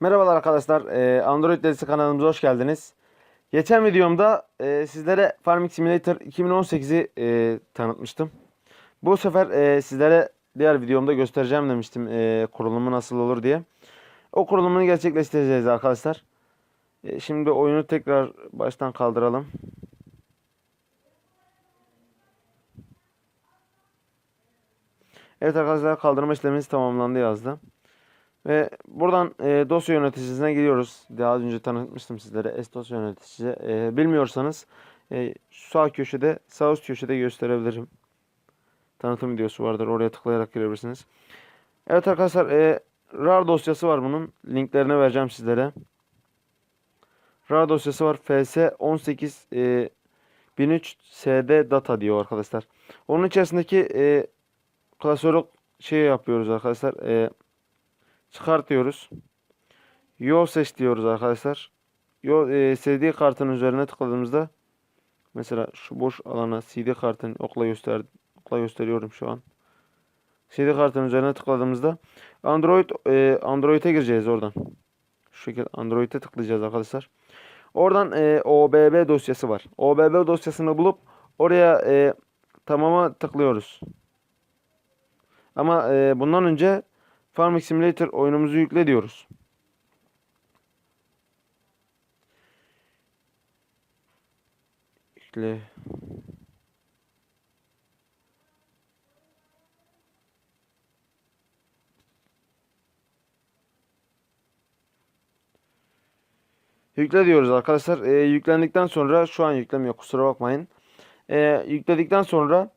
Merhabalar arkadaşlar. Ee, Android Delisi kanalımıza hoş geldiniz. Geçen videomda e, sizlere Farming Simulator 2018'i e, tanıtmıştım. Bu sefer e, sizlere diğer videomda göstereceğim demiştim kurulumu nasıl olur diye. O kurulumunu gerçekleştireceğiz arkadaşlar. Şimdi oyunu tekrar baştan kaldıralım. Evet arkadaşlar kaldırma işlemimiz tamamlandı yazdı. Ve buradan e, dosya yöneticisine gidiyoruz. Daha önce tanıtmıştım sizlere S dosya yöneticisi. E, bilmiyorsanız e, sağ köşede, sağ üst köşede gösterebilirim. Tanıtım videosu vardır. Oraya tıklayarak girebilirsiniz. Evet arkadaşlar e, RAR dosyası var bunun. Linklerini vereceğim sizlere. RAR dosyası var. FS18 e, 1003 SD data diyor arkadaşlar. Onun içerisindeki e, klasörü şey yapıyoruz arkadaşlar. E, çıkartıyoruz. Yol seç diyoruz arkadaşlar. Yol e, CD kartın üzerine tıkladığımızda mesela şu boş alana CD kartın okla göster okla gösteriyorum şu an. CD kartın üzerine tıkladığımızda Android e, Android'e gireceğiz oradan. Şu şekilde Android'e tıklayacağız arkadaşlar. Oradan e, OBB dosyası var. OBB dosyasını bulup oraya e, tamama tıklıyoruz. Ama e, bundan önce Farming Simulator oyunumuzu yükle diyoruz. Yükle. Yükle diyoruz arkadaşlar. E, yüklendikten sonra şu an yüklemiyor kusura bakmayın. E, yükledikten sonra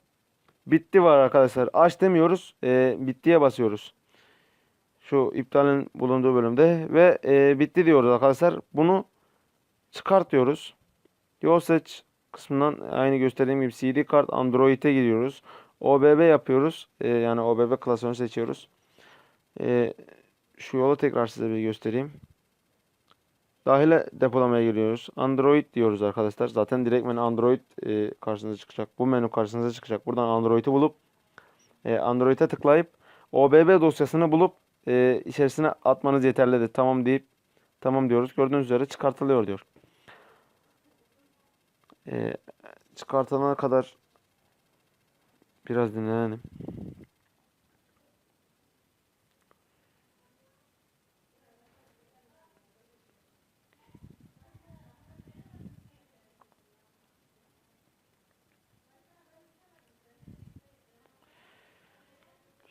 bitti var arkadaşlar. Aç demiyoruz. E, bittiye basıyoruz. Şu iptalin bulunduğu bölümde ve e, bitti diyoruz arkadaşlar. Bunu çıkart diyoruz. Yol seç kısmından aynı gösterdiğim gibi CD kart Android'e giriyoruz. OBB yapıyoruz. E, yani OBB klasörünü seçiyoruz. E, şu yolu tekrar size bir göstereyim. Dahile depolamaya giriyoruz. Android diyoruz arkadaşlar. Zaten direktmen Android e, karşınıza çıkacak. Bu menü karşınıza çıkacak. Buradan Android'i bulup e, Android'e tıklayıp OBB dosyasını bulup e, içerisine atmanız yeterlidir. Tamam deyip tamam diyoruz. Gördüğünüz üzere çıkartılıyor diyor. E, çıkartana kadar biraz dinlenelim.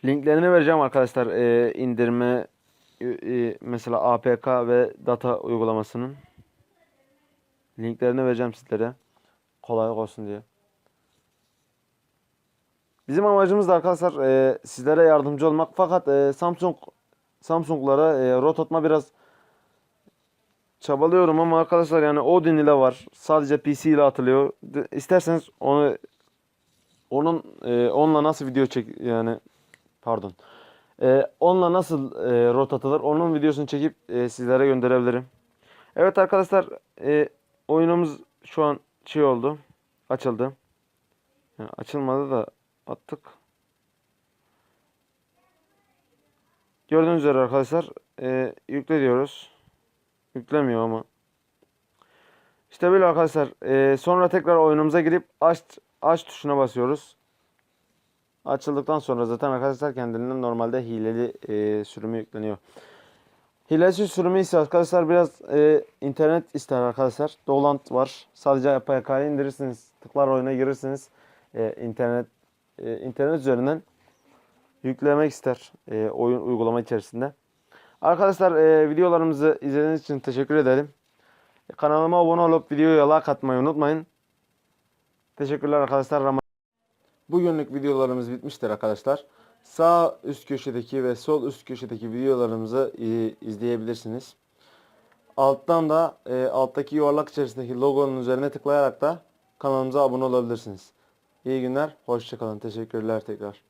Linklerini vereceğim arkadaşlar. Ee, indirme e, e, mesela APK ve data uygulamasının linklerini vereceğim sizlere. Kolay olsun diye. Bizim amacımız da arkadaşlar e, sizlere yardımcı olmak. Fakat e, Samsung Samsung'lara e, rot atma biraz çabalıyorum ama arkadaşlar yani Odin ile var. Sadece PC ile atılıyor. İsterseniz onu onun e, onunla nasıl video çek yani Pardon. Ee, onunla nasıl e, rot atılır? Onun videosunu çekip e, sizlere gönderebilirim. Evet arkadaşlar e, oyunumuz şu an şey oldu. Açıldı. Yani açılmadı da attık. Gördüğünüz üzere arkadaşlar e, yükle diyoruz. Yüklemiyor ama. İşte böyle arkadaşlar. E, sonra tekrar oyunumuza girip aç aç tuşuna basıyoruz. Açıldıktan sonra zaten arkadaşlar kendiliğinden normalde hileli e, sürümü yükleniyor. Hilesiz sürümü ise arkadaşlar biraz e, internet ister arkadaşlar. Dolant var. Sadece APK'yı indirirsiniz. Tıklar oyuna girirsiniz. E, internet e, internet üzerinden yüklemek ister e, oyun uygulama içerisinde. Arkadaşlar e, videolarımızı izlediğiniz için teşekkür ederim. E, kanalıma abone olup videoya like atmayı unutmayın. Teşekkürler arkadaşlar. Bugünlük videolarımız bitmiştir arkadaşlar. Sağ üst köşedeki ve sol üst köşedeki videolarımızı e, izleyebilirsiniz. Alttan da e, alttaki yuvarlak içerisindeki logonun üzerine tıklayarak da kanalımıza abone olabilirsiniz. İyi günler, hoşçakalın. Teşekkürler tekrar.